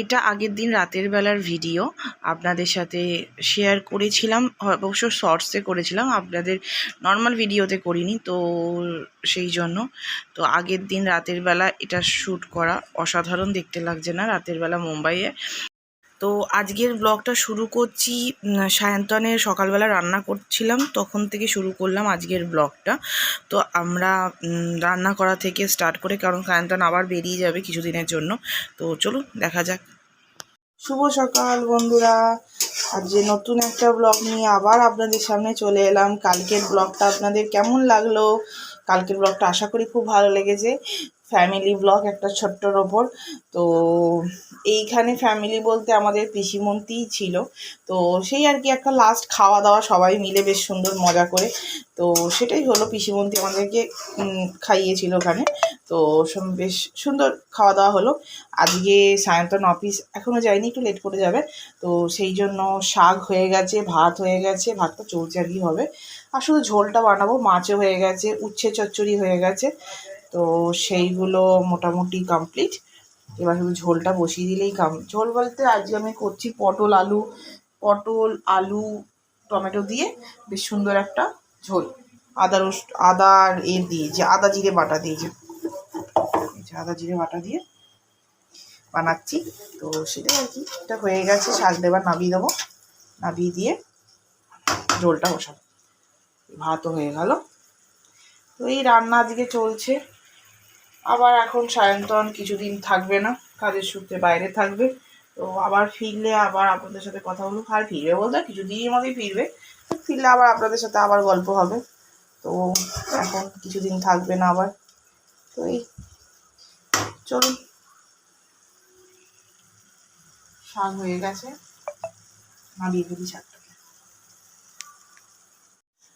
এটা আগের দিন রাতের বেলার ভিডিও। আপনাদের সাথে শেয়ার করেছিলাম, অবশ্য শর্টসে করেছিলাম, আপনাদের নর্মাল ভিডিওতে করিনি, তো সেই জন্য। তো আগের দিন রাতের বেলা এটা শ্যুট করা অসাধারণ, দেখতে লাগছে না। রাতের বেলা মুম্বাইয়ে তো আজকের ব্লগটা শুরু করছি উম, সায়ন্তনের সকালবেলা রান্না করছিলাম তখন থেকে শুরু করলাম আজকের ব্লগটা তো আমরা রান্না করা থেকে স্টার্ট করে কারণ সায়ন্তন আবার বেরিয়ে যাবে কিছুদিনের জন্য। তো চলুন দেখা যাক। শুভ সকাল বন্ধুরা। আর যে নতুন একটা ব্লগ নিয়ে আবার আপনাদের সামনে চলে এলাম। কালকের ব্লগটা আপনাদের কেমন লাগল? কালকের ব্লগটা আশা করি খুব ভালো লেগেছে। ফ্যামিলি ব্লগ একটা ছোট্টর ওপর তো এইখানে ফ্যামিলি বলতে আমাদের পিসিমন্তিই ছিল। তো সেই আর কি একটা লাস্ট খাওয়া দাওয়া সবাই মিলে বেশ সুন্দর মজা করে। তো সেটাই হলো পিসিমন্তি আমাদেরকে খাইয়েছিল ওখানে। তো বেশ সুন্দর খাওয়া দাওয়া হলো। আজকে সায়ন্তন অফিস এখনও যায়নি, একটু লেট করে যাবে। তো সেই জন্য শাক হয়ে গেছে, ভাত হয়ে গেছে, ভাতটা কি হবে। আর শুধু ঝোলটা বানাবো, মাছও হয়ে গেছে, উচ্ছে চচ্চড়ি হয়ে গেছে। তো সেইগুলো মোটামুটি কমপ্লিট এবার শুধু ঝোলটা বসিয়ে দিলেই কাম, ঝোল বলতে আজকে আমি করছি পটল আলু পটল, আলু, টমেটো দিয়ে বেশ সুন্দর একটা ঝোল। আদা রস আদা এ দিয়ে যে আদা জিরে বাটা দিয়ে যে আদা জিরে বাটা দিয়ে বানাচ্ছি। তো সেটাই আর কি, এটা হয়ে গেছে শাক দেবার নামিয়ে দেবো। নামিয়ে দিয়ে ঝোলটা বসাবো। ভাতও হয়ে গেল। তো এই রান্না আজকে চলছে। আবার এখন সায়ন্তন কিছুদিন থাকবে না, কাজের সূত্রে বাইরে থাকবে। তো আবার ফিরলে আবার আপনাদের সাথে কথা বলব। আর ফিরবে বলতে কিছুদিনের মধ্যেই ফিরবে। তো ফিরলে আবার আপনাদের সাথে আবার গল্প হবে। তো এখন কিছুদিন থাকবে না আবার। তো এই চলুন। শাক হয়ে গেছে। নামিয়ে ফেলি শাকটাকে।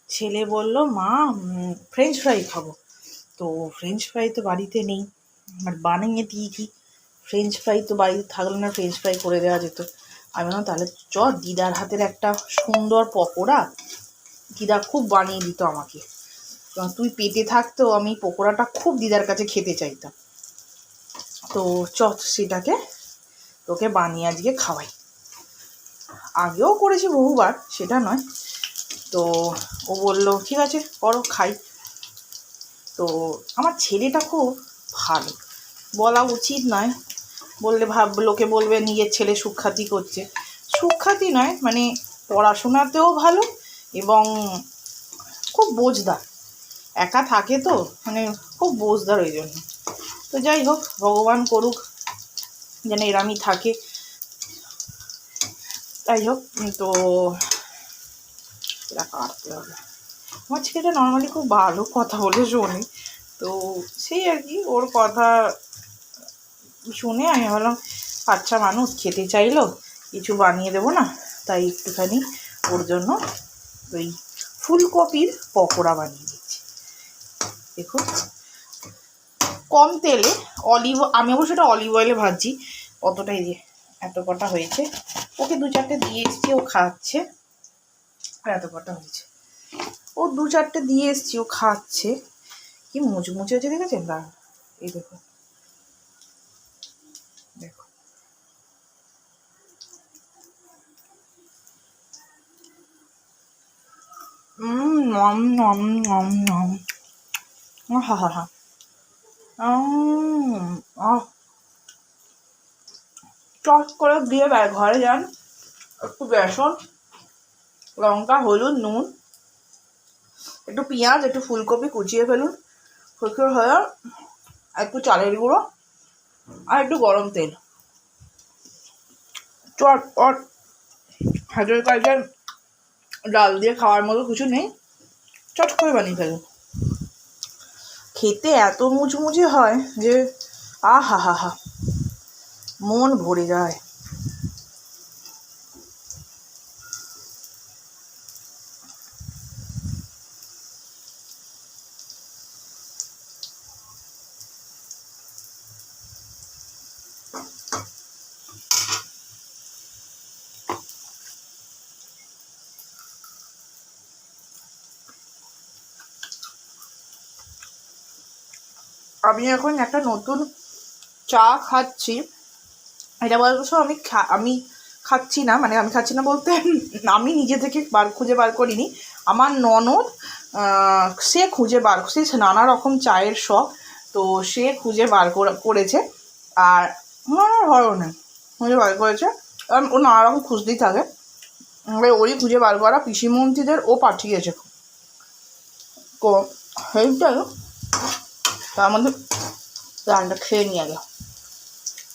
ছেলে বলল, মা ফ্রেঞ্চ ফ্রাই খাব। তো ফ্রেঞ্চ ফ্রাই তো বাড়িতে নেই। আর বানিয়ে কি? ফ্রেঞ্চ ফ্রাই তো বাড়িতে থাকলে না ফ্রেঞ্চ ফ্রাই করে দেওয়া যেত। আমি বললাম, তাহলে চ দিদার হাতের একটা সুন্দর পকোড়া। দিদা খুব বানিয়ে দিত আমাকে। তুই পেটে থাকতেও আমি পকোড়াটা খুব দিদার কাছে খেতে চাইতাম। তো চ সেটাকে, তোকে বানিয়ে আজকে খাওয়াই। আগেও করেছি বহুবার, সেটা নয়। তো ও বলল, ঠিক আছে, করো, খাই। তো আমার ছেলেটা খুব ভালো। বলা উচিত নয়। বললে ভাব, লোকে বলবে নিজের ছেলে সুখ্যাতি করছে। সুখ্যাতি নয় মানে পড়াশোনাতেও ভালো এবং খুব বোঝদার। একা থাকে তো মানে খুব বোঝদার ওই জন্য। তো যাই হোক, ভগবান করুক, যেন এরামই থাকে। যাই হোক তো এটা কাটতে হবে আমার ছেলেটা নর্মালি খুব ভালো কথা বলে শোনে। তো সেই আর কি, ওর কথা শুনে আমি ভাবলাম বাচ্চা মানুষ খেতে চাইলো, কিছু বানিয়ে দেবো না? তাই একটুখানি ওর জন্য ওই ফুলকপির পকোড়া বানিয়ে দিচ্ছি। দেখুন, কম তেলে অলিভ আমি অবশ্য এটা অলিভ অয়েলে ভাজছি, অতটাই দিয়ে এত কটা হয়েছে। ওকে দু চারটে দিয়ে এসছি, ও খাচ্ছে, আর এত কটা হয়েছে। ও দু চারটে দিয়ে এসছি, ও খাচ্ছে। কি মুচমুচে হচ্ছে দেখেছেন? দাঁড়ান, এই দেখো। নম নম নম নম। হা হা হা। করে দিয়ে ঘরে যান। একটু বেসন, লঙ্কা, হলুদ, নুন। একটু পেঁয়াজ, একটু ফুলকপি কুচিয়ে ফেলুন। ফুলকপি হয়ে একটু চালের গুঁড়ো আর একটু গরম তেল। চট চট। হাজার কয়েকজন ডাল দিয়ে খাওয়ার মতো কিছু নেই। চট করে বানিয়ে ফেলুন। খেতে এত মুচমুচে হয় যে আহা হা হা। মন ভরে যায়। আমি এখন একটা নতুন চা খাচ্ছি। এটা বলছো আমি খা- আমি খাচ্ছি না মানে আমি খাচ্ছি না বলতে আমি নিজে থেকে বার, খুঁজে বার করিনি। আমার ননদ সে খুঁজে বার, সে নানা রকম চায়ের শখ, তো সে খুঁজে বার করে- করেছে। আর হয়ও নেই খুঁজে বার করেছে। আর ও নানা রকম খুঁজতেই থাকে। এবার খুঁজে বার করা পিসিমন্ত্রীদের ও পাঠিয়েছে। তো। সেইটাই তার মধ্যে রান্নাটা খেয়ে নিয়ে গেল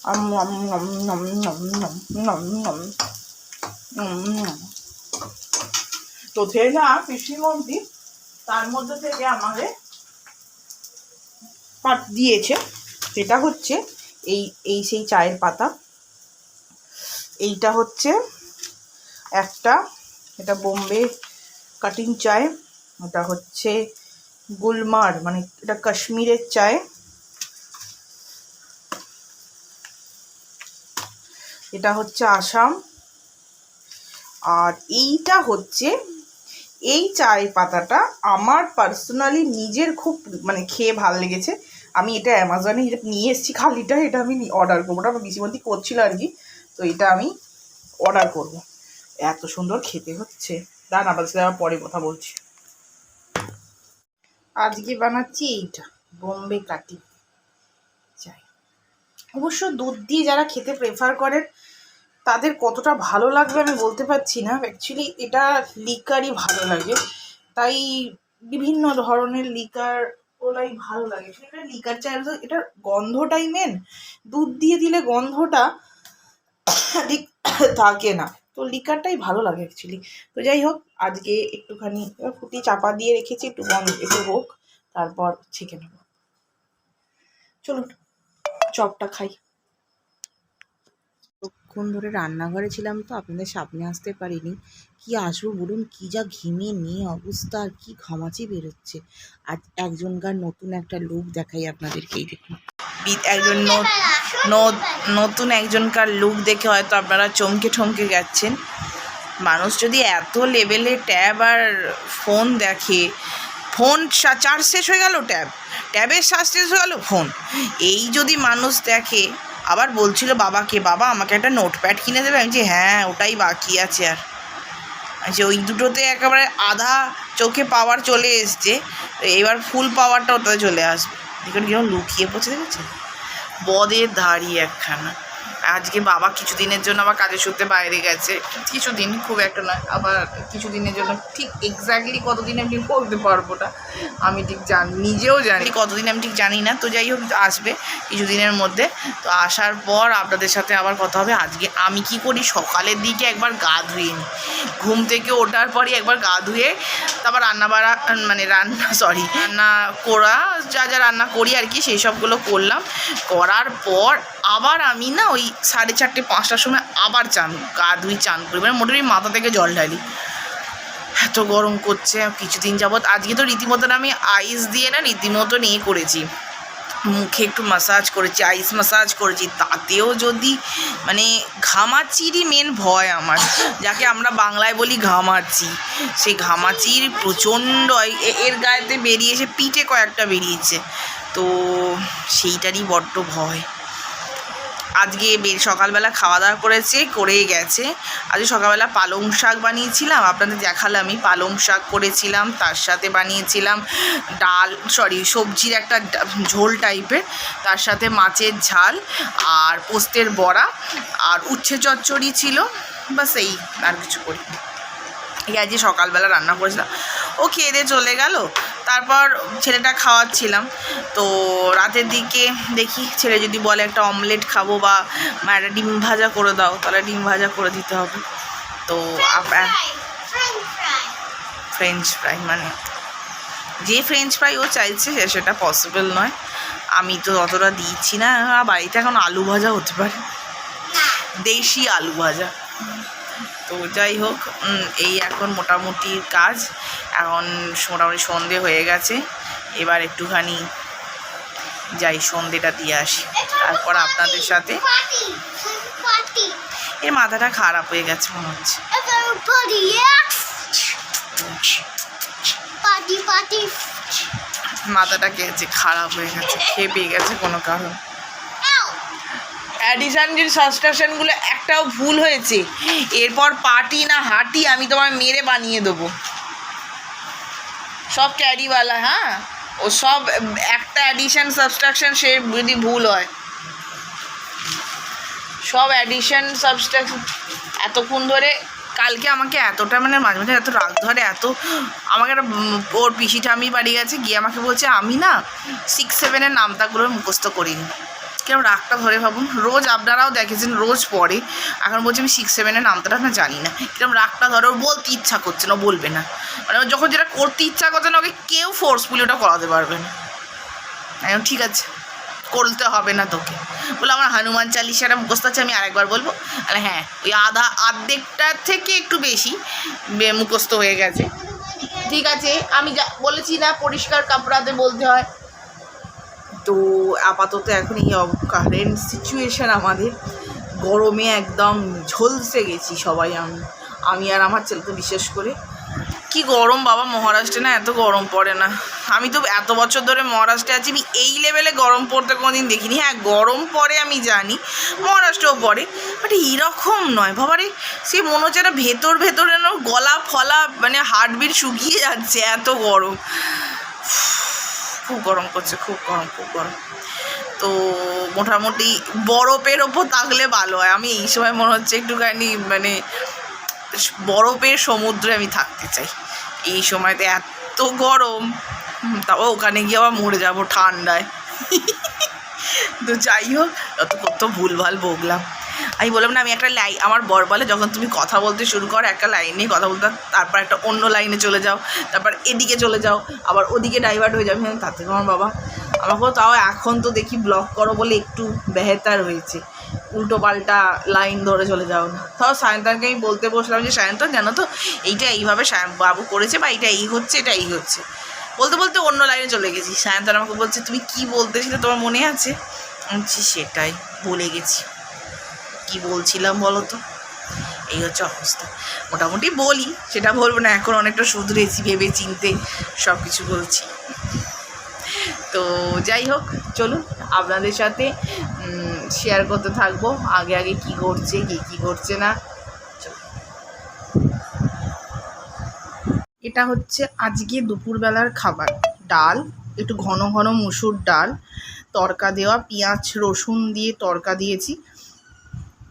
আম নম নম নম নম নম নম নম নম তার মধ্যে থেকে আমাকে পাত দিয়েছে সেটা হচ্ছে এই এই সেই চায়ের পাতা এইটা হচ্ছে একটা এটা বোম্বে কাটিং চায় এটা হচ্ছে গুলমার মানে এটা কাশ্মীরের চায়। এটা হচ্ছে আসাম। আর এইটা হচ্ছে, এই চায় পাতাটা আমার পার্সোনালি নিজের খুব মানে খেয়ে ভালো লেগেছে। আমি এটা অ্যামাজনে নিয়ে এসেছি খালিটা, এটা আমি অর্ডার করব। ওটা আমার বিসিমন্তি করছিল আর কি, তো এটা আমি অর্ডার করব। এত সুন্দর খেতে হচ্ছে। দাঁড়ান আপনার সাথে আবার পরে কথা বলছি। আজকে বানাচ্ছি এইটা, বোম্বে কাটি। চাই অবশ্য দুধ দিয়ে যারা খেতে প্রেফার করেন, তাদের কতটা ভালো লাগবে আমি বলতে পারছি না। অ্যাকচুয়ালি এটা লিকারই ভালো লাগে। তাই বিভিন্ন ধরনের লিকার ওলাই ভালো লাগে। সেটা লিকার চাই এটার গন্ধটাই মেন দুধ দিয়ে দিলে গন্ধটা ঠিক থাকে না। তো লিকারটাই ভালো লাগে অ্যাকচুয়ালি তো যাই হোক, আজকে একটুখানি ফুটি চাপা দিয়ে রেখেছি, একটু বন্ধ একটু হোক তারপর ছেঁকে নেব। চলুন, চপটা খাই। কতক্ষণ ধরে রান্নাঘরে ছিলাম তো, আপনাদের সামনে আসতে পারিনি। কি আসব বলুন, কি যা ঘিমে নিয়ে অবস্থা, আর কি ঘামাচি বেরোচ্ছে। আজ একজনকার নতুন একটা লুক দেখাই আপনাদেরকেই দেখুন। একজন নতুন একজনকার লুক দেখে হয়তো আপনারা চমকে ঠমকে গেছেন মানুষ যদি এত লেভেলে ট্যাব আর ফোন দেখে ফোন চার্জ শেষ হয়ে গেল ট্যাব ট্যাবের চার্জ শেষ হয়ে গেল ফোন এই যদি মানুষ দেখে, আবার বলছিল বাবাকে, বাবা, আমাকে একটা নোটপ্যাড কিনে দেবে? আমি যে হ্যাঁ ওটাই বাকি আছে আর। যে ওই দুটোতে একেবারে আধা চোখে পাওয়ার চলে এসছে, এবার ফুল পাওয়ারটা ওটাতে চলে আসবে। দেখুন কেমন লুকিয়ে পড়ছে দেখেছেন বদের ধাড়ি একখানা। আজকে বাবা কিছুদিনের জন্য আবার কাজের সূত্রে বাইরে গেছে। কিছুদিন, খুব একটা নয়, আবার কিছুদিনের জন্য ঠিক এক্স্যাক্টলি কতদিন আমি ঠিক বলতে পারব না। আমি ঠিক জানি, নিজেও জানি। কতদিন আমি ঠিক জানি না, তো যাই হোক আসবে কিছুদিনের মধ্যে। তো আসার পর আপনাদের সাথে আবার কথা হবে, আজকে আমি কি করি? সকালের দিকে একবার গা ধুয়ে নিই ঘুম থেকে ওঠার পরই একবার গা ধুয়ে তারপর রান্না বাড়া মানে রান্না সরি রান্না করা, যা যা রান্না করি আর কি, সেই সবগুলো করলাম। করার পর আবার আমি না ওই সাড়ে চারটে, পাঁচটার সময় আবার চান, গা ধুই চান করি। মানে মোটামুটি মাথা থেকে জল ঢালি। এত গরম করছে কিছুদিন যাবৎ। আজকে তো রীতিমতন আমি আইস দিয়ে না রীতিমতো নিয়ে করেছি। মুখে একটু মাসাজ করেছি আইস মাসাজ করেছি। তাতেও যদি মানে ঘামাচিরই মেন ভয় আমার। যাকে আমরা বাংলায় বলি ঘামাচি। সেই ঘামাচির প্রচণ্ড এর গায়েতে বেরিয়েছে পিঠে কয়েকটা বেরিয়েছে। তো সেইটারই বড্ড ভয়। আজকে বে- সকালবেলা খাওয়া দাওয়া করেছে, করেই গেছে। আজকে সকালবেলা পালং শাক বানিয়েছিলাম, আপনাদের দেখালামই। পালং শাক করেছিলাম, তার সাথে বানিয়েছিলাম ডাল সরি সবজির একটা ঝোল টাইপের তার সাথে মাছের ঝাল আর পোস্তের বড়া আর উচ্ছে চচ্চড়ি ছিল বাস এই আর কিছু করি এই আজকে সকালবেলা রান্না করেছিলাম। ও খেয়ে দিয়ে চলে গেল। তারপর ছেলেটা খাওয়াচ্ছিলাম। তো রাতের দিকে দেখি ছেলে যদি বলে একটা অমলেট খাব বা একটা ডিম ভাজা করে দাও তাহলে ডিম ভাজা করে দিতে হবে। তো ফ্রেঞ্চ ফ্রাই মানে যে ফ্রেঞ্চ ফ্রাই ও চাইছে সেটা পসিবল নয়। আমি তো অতটা দিচ্ছি না। আর বাড়িতে এখন আলু ভাজা হতে পারে। দেশি আলু ভাজা। তো যাই হোক এই এখন মোটামুটি কাজ এখন মোটামুটি সন্ধে হয়ে গেছে এবার একটুখানি যাই সন্ধেটা দিয়ে আসি তারপর আপনাদের সাথে. এর মাথাটা খারাপ হয়ে গেছে মনে হচ্ছে. মাথাটা গেছে খারাপ হয়ে গেছে, খেপে গেছে কোনো কারণ. অ্যাডিশন যে সাবস্ক্রিপশনগুলো একটাও ভুল হয়েছে। এরপর পার্টি না হাঁটি আমি তোমার মেরে বানিয়ে দেবো। সব ক্যারিওয়ালা হ্যাঁ? ও সব একটা অ্যাডিশান সাবস্ট্রাকশান সে যদি ভুল হয়। সব অ্যাডিশন সাবস্ট্রাকশন এতক্ষণ ধরে কালকে আমাকে এতটা মানে মাঝে মাঝে এত রাগ ধরে, এত আমাকে একটা ওর পিসি ঠামি বাড়ি গেছে, গিয়ে আমাকে বলছে, আমি না সিক্স সেভেনের নামতাগুলো মুখস্থ করিনি। কিরম রাগটা ধরে ভাবুন রোজ আপনারাও দেখেছেন, রোজ পড়ে। এখন বলছে আমি সিক্স সেভেনের নামটা না জানি না। কিরম রাগটা ধরে ওর বলতে ইচ্ছা করছে না বলবে না। মানে যখন যেটা করতে ইচ্ছা করছে না, ওকে কেউ ফোর্সফুলি ওটা করাতে পারবে না। এখন ঠিক আছে, করতে হবে না তোকে। বলে আমার হনুমান চালিশাটা মুখস্থ আছে, আমি আরেকবার বলব। আরে হ্যাঁ ওই আধা আর্ধেকটার থেকে একটু বেশি মুখস্থ হয়ে গেছে। ঠিক আছে, আমি যা বলেছি না, পরিষ্কার কাপড়াতে বলতে হয়। তো আপাতত এখন এই কারেন্ট সিচুয়েশান আমাদের গরমে একদম ঝলসে গেছি সবাই আমি আমি আর আমার ছেলে তো বিশেষ করে। কি গরম বাবা, মহারাষ্ট্রে না এত গরম পড়ে না। আমি তো এত বছর ধরে মহারাষ্ট্রে আছি, আমি এই লেভেলে গরম পড়তে কোনোদিন দেখিনি। হ্যাঁ গরম পড়ে আমি জানি, মহারাষ্ট্রেও পড়ে বাট এরকম নয়। বাবারে সে মনে হচ্ছে না ভেতর ভেতরে যেন গলা ফলা মানে হার্টবিট শুকিয়ে যাচ্ছে, এত গরম। খুব গরম করছে, খুব গরম খুব গরম। তো মোটামুটি বরফের ওপর থাকলে ভালো হয়। আমি এই সময় মনে হচ্ছে একটুখানি মানে বরফের সমুদ্রে আমি থাকতে চাই। এই সময়তে এত গরম, তাও ওখানে গিয়ে আবার মরে যাব ঠান্ডায়। তো যাই হোক অত কত ভুলভাল বকলাম আমি বললাম না আমি একটা লাই আমার বর বলে যখন তুমি কথা বলতে শুরু করো একটা লাইনে কথা বলতে তারপর একটা অন্য লাইনে চলে যাও তারপর এদিকে চলে যাও আবার ওদিকে ডাইভার্ট হয়ে যাবে বললাম, তাতে আমার বাবা আমাকেও তাও এখন তো দেখি ব্লক করো বলে একটু বেহেতার হয়েছে। উল্টো পাল্টা লাইন ধরে চলে যাও না। তাও সায়ন্তানকে আমি বলতে বসলাম যে সায়ন্তন জানো তো এইটা এইভাবে বাবু করেছে বা এইটা এই হচ্ছে এটা এই হচ্ছে। বলতে বলতে অন্য লাইনে চলে গেছি। সায়ন্তন আমাকে বলছে তুমি কি বলতেছিলে? তোমার মনে আছে? আমি সেটাই বলে গেছি। কি বলছিলাম বলো তো? এই হচ্ছে অবস্থা। মোটামুটি বলি, সেটা বলব না, এখন অনেকটা শুধরেছি ভেবে চিনতে সব কিছু বলছি। তো যাই হোক, চলুন, আপনাদের সাথে শেয়ার করতে থাকব, আগে আগে কি ঘটছে, কি কি ঘটছে না। এটা হচ্ছে আজকে দুপুরবেলার খাবার, ডাল, একটু ঘন ঘন মুসুর ডাল, তরকা দেওয়া পেঁয়াজ রসুন দিয়ে তরকা দিয়েছি।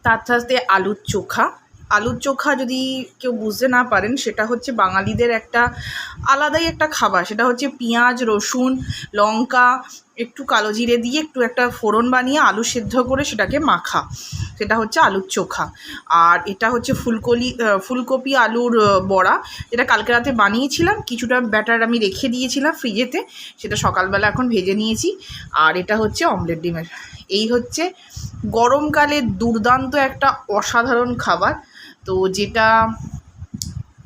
তার সাথে আলুর চোখা। আলুর চোখা যদি কেউ বুঝতে না পারেন, সেটা হচ্ছে বাঙালিদের একটা আলাদাই একটা খাবার। সেটা হচ্ছে পেঁয়াজ, রসুন, লঙ্কা একটু কালো জিরে দিয়ে একটু একটা ফোড়ন বানিয়ে আলু সেদ্ধ করে সেটাকে মাখা। সেটা হচ্ছে আলুর চোখা। আর এটা হচ্ছে ফুলকলি ফুলকপি আলুর বড়া। যেটা কালকে রাতে বানিয়েছিলাম। কিছুটা ব্যাটার আমি রেখে দিয়েছিলাম ফ্রিজেতে। সেটা সকালবেলা এখন ভেজে নিয়েছি। আর এটা হচ্ছে অমলেট ডিমের। এই হচ্ছে গরমকালে দুর্দান্ত একটা অসাধারণ খাবার। তো যেটা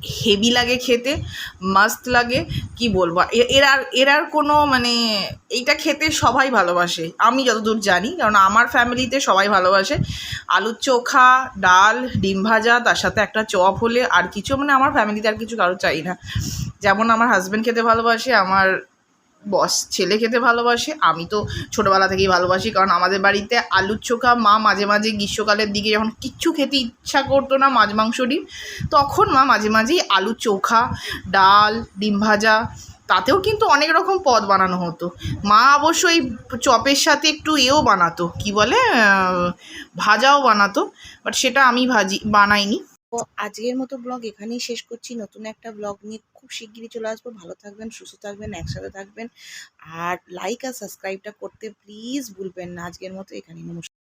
হেভি লাগে খেতে, মাস্ত লাগে, কি বলব? এ- এর আর এর আর কোনো মানে এইটা খেতে সবাই ভালোবাসে। আমি যতদূর জানি, কারণ আমার ফ্যামিলিতে সবাই ভালোবাসে। আলুর চোখা, ডাল, ডিম ভাজা, তার সাথে একটা চপ হলে আর কিছু মানে আমার ফ্যামিলিতে আর কিছু কারও চাই না। যেমন আমার হাজব্যান্ড খেতে ভালোবাসে, আমার বস ছেলে খেতে ভালোবাসে, আমি তো ছোটোবেলা থেকেই ভালোবাসি, কারণ আমাদের বাড়িতে আলুর চোখা, মা মাঝে মাঝে গ্রীষ্মকালের দিকে যখন কিচ্ছু খেতে ইচ্ছা করতো না, মাছ, মাংস, ডিম, তখন মা মাঝে মাঝেই আলু চোখা, ডাল, ডিম ভাজা, তাতেও কিন্তু অনেক রকম পদ বানানো হতো। মা অবশ্যই চপের সাথে একটু এও বানাতো, কি বলে ভাজাও বানাতো বাট সেটা আমি ভাজি, বানাইনি। তো আজকের মতো ব্লগ এখানেই শেষ করছি, নতুন একটা ব্লগ নিয়ে খুব শিগগিরই চলে আসব। ভালো থাকবেন, সুস্থ থাকবেন, একসাথে থাকবেন। আর লাইক আর সাবস্ক্রাইবটা করতে প্লিজ ভুলবেন না। আজকের মতো এখানে নমস্কার।